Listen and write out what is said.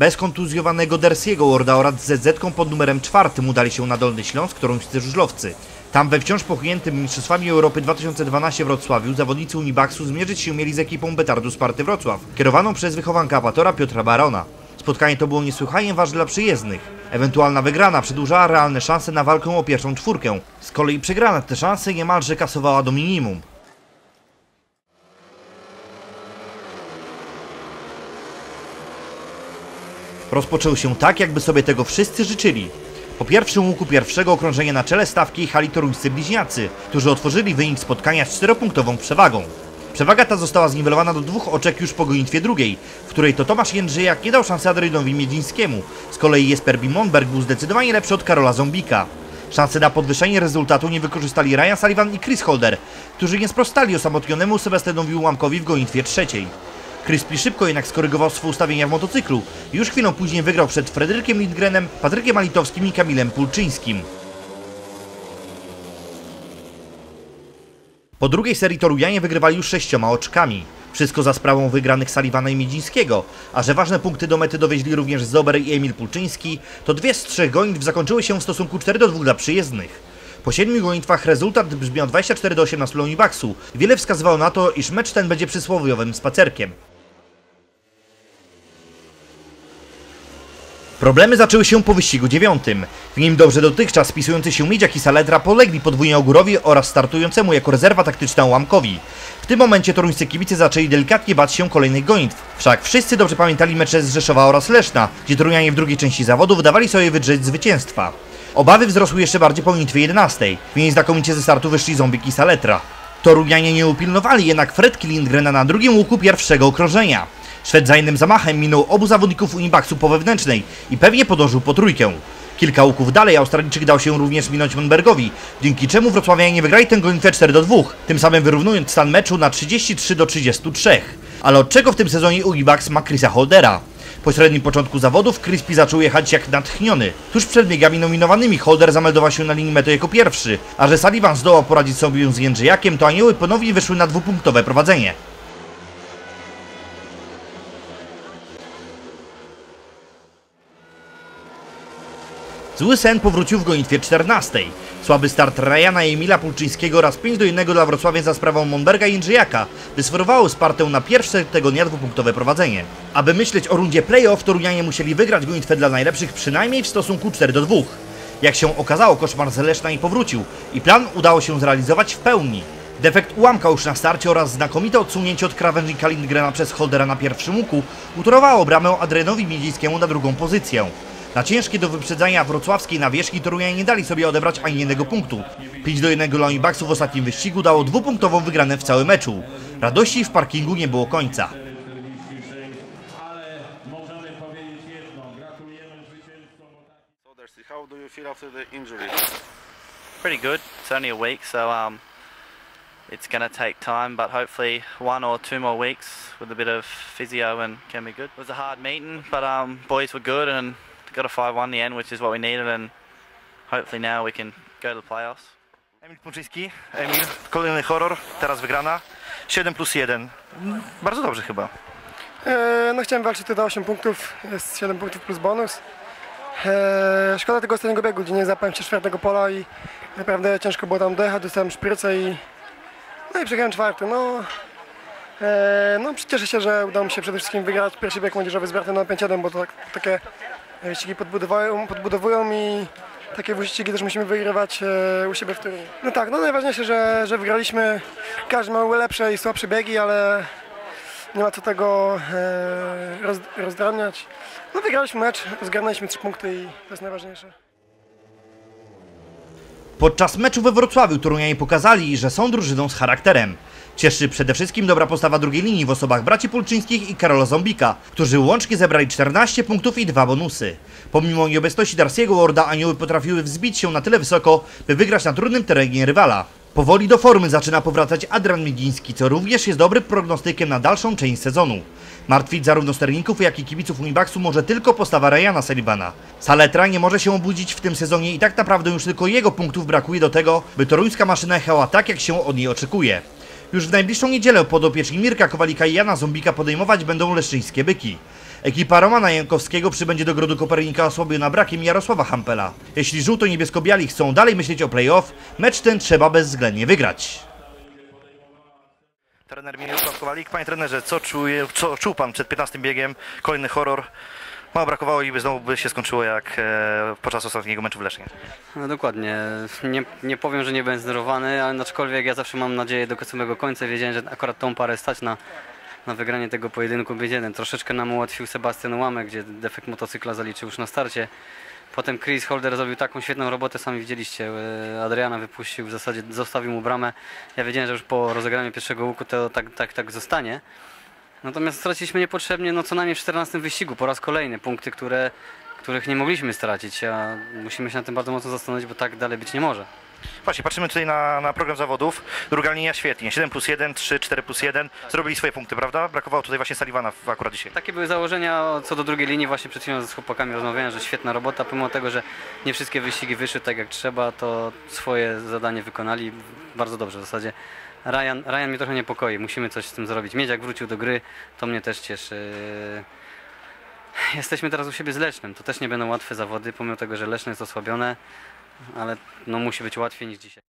Bez kontuzjowanego Dersiego Orda oraz ZZ pod numerem czwartym udali się na Dolny Śląsk, toruńscy żużlowcy. Tam we wciąż pochniętym Mistrzostwami Europy 2012 w Wrocławiu zawodnicy Unibaxu zmierzyć się mieli z ekipą Betardu Sparty Wrocław, kierowaną przez wychowanka amatora Piotra Barona. Spotkanie to było niesłychanie ważne dla przyjezdnych. Ewentualna wygrana przedłużała realne szanse na walkę o pierwszą czwórkę. Z kolei przegrana te szanse niemalże kasowała do minimum. Rozpoczął się tak, jakby sobie tego wszyscy życzyli. Po pierwszym łuku pierwszego okrążenia na czele stawki jechali toruńscy bliźniacy, którzy otworzyli wynik spotkania z czteropunktową przewagą. Przewaga ta została zniwelowana do dwóch oczek już po gonitwie drugiej, w której to Tomasz Jędrzejak nie dał szansy Adrianowi Miedzińskiemu. Z kolei Jesper Bimonberg był zdecydowanie lepszy od Karola Zombika. Szanse na podwyższenie rezultatu nie wykorzystali Ryan Sullivan i Chris Holder, którzy nie sprostali osamotnionemu Sebastianowi Ułamkowi w gonitwie trzeciej. Crispy szybko jednak skorygował swoje ustawienia w motocyklu już chwilą później wygrał przed Fryderykiem Lindgrenem, Patrykiem Alitowskim i Kamilem Pulczyńskim. Po drugiej serii Torujanie wygrywali już sześcioma oczkami. Wszystko za sprawą wygranych Sullivana i Miedzińskiego, a że ważne punkty do mety dowieźli również Zober i Emil Pulczyński, to dwie z trzech gonitw zakończyły się w stosunku 4 do 2 dla przyjezdnych. Po siedmiu gonitwach rezultat brzmiał 24 do 18 dla. Wiele wskazywało na to, iż mecz ten będzie przysłowiowym spacerkiem. Problemy zaczęły się po wyścigu dziewiątym. W nim dobrze dotychczas spisujący się Miedziak i Saletra polegli podwójnie Ogórowi oraz startującemu jako rezerwa taktyczna Łamkowi. W tym momencie toruńscy kibice zaczęli delikatnie bać się kolejnych gonitw. Wszak wszyscy dobrze pamiętali mecze z Rzeszowa oraz Leszna, gdzie Torunianie w drugiej części zawodu wydawali sobie wydrzeć zwycięstwa. Obawy wzrosły jeszcze bardziej po gonitwie 11. W niej znakomicie ze startu wyszli Zombik i Saletra. Torunianie nie upilnowali jednak Fredki Lindgrena na drugim łuku pierwszego okrążenia. Szwed za innym zamachem minął obu zawodników Unibaxu po wewnętrznej i pewnie podążył po trójkę. Kilka łuków dalej Australijczyk dał się również minąć Monbergowi, dzięki czemu Wrocławianie wygrali tę gonitwę 4 do 2, tym samym wyrównując stan meczu na 33 do 33. Ale od czego w tym sezonie Unibax ma Chrisa Holdera? Po średnim początku zawodów Crispy zaczął jechać jak natchniony. Tuż przed biegami nominowanymi Holder zameldował się na linii mety jako pierwszy, a że Sullivan zdołał poradzić sobie z Jędrzejakiem, to anioły ponownie wyszły na dwupunktowe prowadzenie. Zły sen powrócił w gonitwie 14. Słaby start Ryana i Emila Pulczyńskiego oraz 5 do 1 dla Wrocławia za sprawą Monberga i Jędrzejaka wysforowało Spartę na pierwsze tego dnia dwupunktowe prowadzenie. Aby myśleć o rundzie playoff, Torunianie musieli wygrać gonitwę dla najlepszych przynajmniej w stosunku 4 do 2. Jak się okazało, koszmar z Leszna nie powrócił i plan udało się zrealizować w pełni. Defekt ułamka już na starcie oraz znakomite odsunięcie od krawężnika Lindgrena przez Holdera na pierwszym łuku utorowało bramę Adrenowi Miedzińskiemu na drugą pozycję. Na ciężkie do wyprzedzania wrocławskiej nawierzchni Torunianie nie dali sobie odebrać ani jednego punktu. 5 do 1 dla Unibaxu w ostatnim wyścigu dało dwupunktową wygrane w całym meczu. Radości w parkingu nie było końca. ale możemy powiedzieć jedno. Gratulujemy zwycięzcom. So Darcy, how do you feel after the injury? pretty good. It's only a week, so um, it's going to take time, but hopefully one or two more weeks with a bit of physio and can be good. It was a hard meeting, but um, boys were good and got a 5-1 in the end, which is what we needed, and hopefully now we can go to the playoffs. Emil Pulczyński, Emil, kolejny horror, teraz wygrana. 7 plus 1. Bardzo dobrze chyba. E, No chciałem walczyć tutaj o 8 punktów, jest 7 punktów plus bonus. E, Szkoda tego ostatniego biegu, gdzie nie zapałem się czwartego pola i naprawdę ciężko było tam dojechać, dostałem szprycę i no i przejechałem czwarty. No, e, no cieszę się, że udało mi się przede wszystkim wygrać pierwszy bieg młodzieżowy z Bartem na 5-1, bo to tak, takie wyścigi podbudowują, podbudowują i takie wyścigi też musimy wygrywać e, u siebie w Toruniu. No tak, no najważniejsze, że, że wygraliśmy. Każdy miał lepsze i słabsze biegi, ale nie ma co tego e, roz, rozdrabniać. No wygraliśmy mecz, zgarnęliśmy trzy punkty i to jest najważniejsze. Podczas meczu we Wrocławiu Torunianie pokazali, że są drużyną z charakterem. Cieszy przede wszystkim dobra postawa drugiej linii w osobach braci Pulczyńskich i Karola Zombika, którzy łącznie zebrali 14 punktów i dwa bonusy. Pomimo nieobecności Darsiego Orda, anioły potrafiły wzbić się na tyle wysoko, by wygrać na trudnym terenie rywala. Powoli do formy zaczyna powracać Adrian Migiński, co również jest dobrym prognostykiem na dalszą część sezonu. Martwić zarówno sterników, jak i kibiców Unibaxu może tylko postawa Ryana Sullivana. Saletra nie może się obudzić w tym sezonie i tak naprawdę już tylko jego punktów brakuje do tego, by toruńska maszyna jechała tak, jak się od niej oczekuje. Już w najbliższą niedzielę podopieczni Mirka Kowalika i Jana Zombika podejmować będą leszczyńskie byki. Ekipa Romana Jankowskiego przybędzie do Grodu Kopernika osłabiona brakiem Jarosława Hampela. Jeśli żółto-niebiesko-biali chcą dalej myśleć o play-off, mecz ten trzeba bezwzględnie wygrać. Trener Mirosław Kowalik. Panie trenerze, co, czuje, co czuł pan przed 15 biegiem? Kolejny horror. Mało brakowało i by znowu by się skończyło jak e, podczas ostatniego meczu w Lesznie. No dokładnie. Nie, nie powiem, że nie byłem zdenerwowany, ale aczkolwiek ja zawsze mam nadzieję do samego końca. Wiedziałem, że akurat tą parę stać na, na wygranie tego pojedynku B1. Troszeczkę nam ułatwił Sebastian Łamek, gdzie defekt motocykla zaliczył już na starcie. Potem Chris Holder zrobił taką świetną robotę, sami widzieliście. e, Adriana wypuścił, w zasadzie zostawił mu bramę. Ja wiedziałem, że już po rozegraniu pierwszego łuku to tak, tak, tak zostanie. Natomiast straciliśmy niepotrzebnie, no co najmniej w 14 wyścigu, po raz kolejny, punkty, które, których nie mogliśmy stracić, a musimy się na tym bardzo mocno zastanowić, bo tak dalej być nie może. Właśnie, patrzymy tutaj na, na program zawodów. Druga linia świetnie. 7 plus 1, 3, 4 plus 1. Zrobili swoje punkty, prawda? Brakowało tutaj właśnie Sullivana w- akurat dzisiaj. Takie były założenia co do drugiej linii, właśnie przed chwilą z chłopakami rozmawiałem, że świetna robota, pomimo tego, że nie wszystkie wyścigi wyszły tak jak trzeba, to swoje zadanie wykonali bardzo dobrze w zasadzie. Ryan, Ryan mnie trochę niepokoi, musimy coś z tym zrobić. Miedziak wrócił do gry, to mnie też cieszy. Jesteśmy teraz u siebie z Lesznem, to też nie będą łatwe zawody, pomimo tego, że Leszno jest osłabione, ale no musi być łatwiej niż dzisiaj.